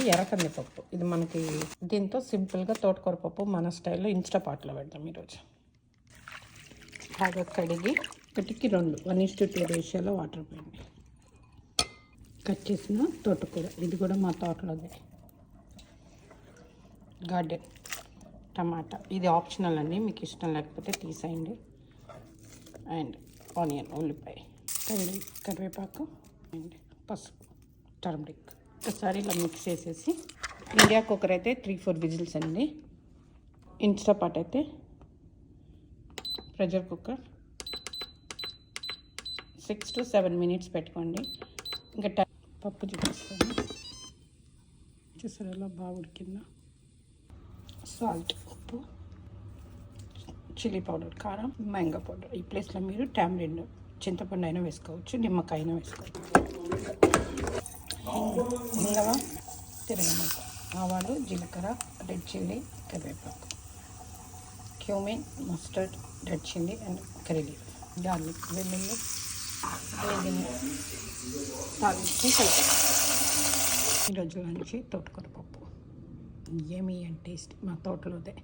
ఎర్ర కందిపప్పు ఇది మనకి దీంతో సింపుల్గా తోటకూర పప్పు మన స్టైల్లో ఇన్స్టా పాట్లో పెడతాం ఈరోజు. బాగా కడిగి ఒకటికి రెండు వన్ ఇస్ టు టూ రేషియోలో వాటర్ పోయింది కట్ చేసిన తోటకూర. ఇది కూడా మా తోటలోదే. గార్డెన్. టమాటా. ఇది ఆప్షనల్ అండి మీకు ఇష్టం లేకపోతే తీసేయండి. అండ్ ఆనియన్ ఉల్లిపాయ. కర్రీ కరివేపాకు అండ్ పసుపు టర్మరిక్. ఒకసారి ఇలా మిక్స్ చేసేసి ఇండియా కుక్కర్ అయితే త్రీ ఫోర్ విజిల్స్ అండి. ఇన్స్టా పాట్ అయితే pressure cooker six to seven minutes పెట్టుకోండి. ఇంకా టై పప్పు చూపిస్తాను. చూసారు ఎలా బాగా ఉడికిందా? సాల్ట్ ఉప్పు చిల్లీ పౌడర్ కారం మ్యాంగో పౌడర్ ఈ ప్లేస్లో మీరు టామరిన్ చింతపండు అయినా వేసుకోవచ్చు నిమ్మకాయ అయినా వేసుకోవచ్చు. ఇంగవ తిరగమాత ఆవాలు జీలకర్ర రెడ్ చిల్లీ కరివేపాకు. Cumin mustard red chilli and curry leaf garlic వెల్లుల్లి వేగిన తాలించి కలిపి ఈరోజు నుంచి తోటకూర పప్పు. ఏమీ అండ్ టేస్ట్ మా తోటలోదే.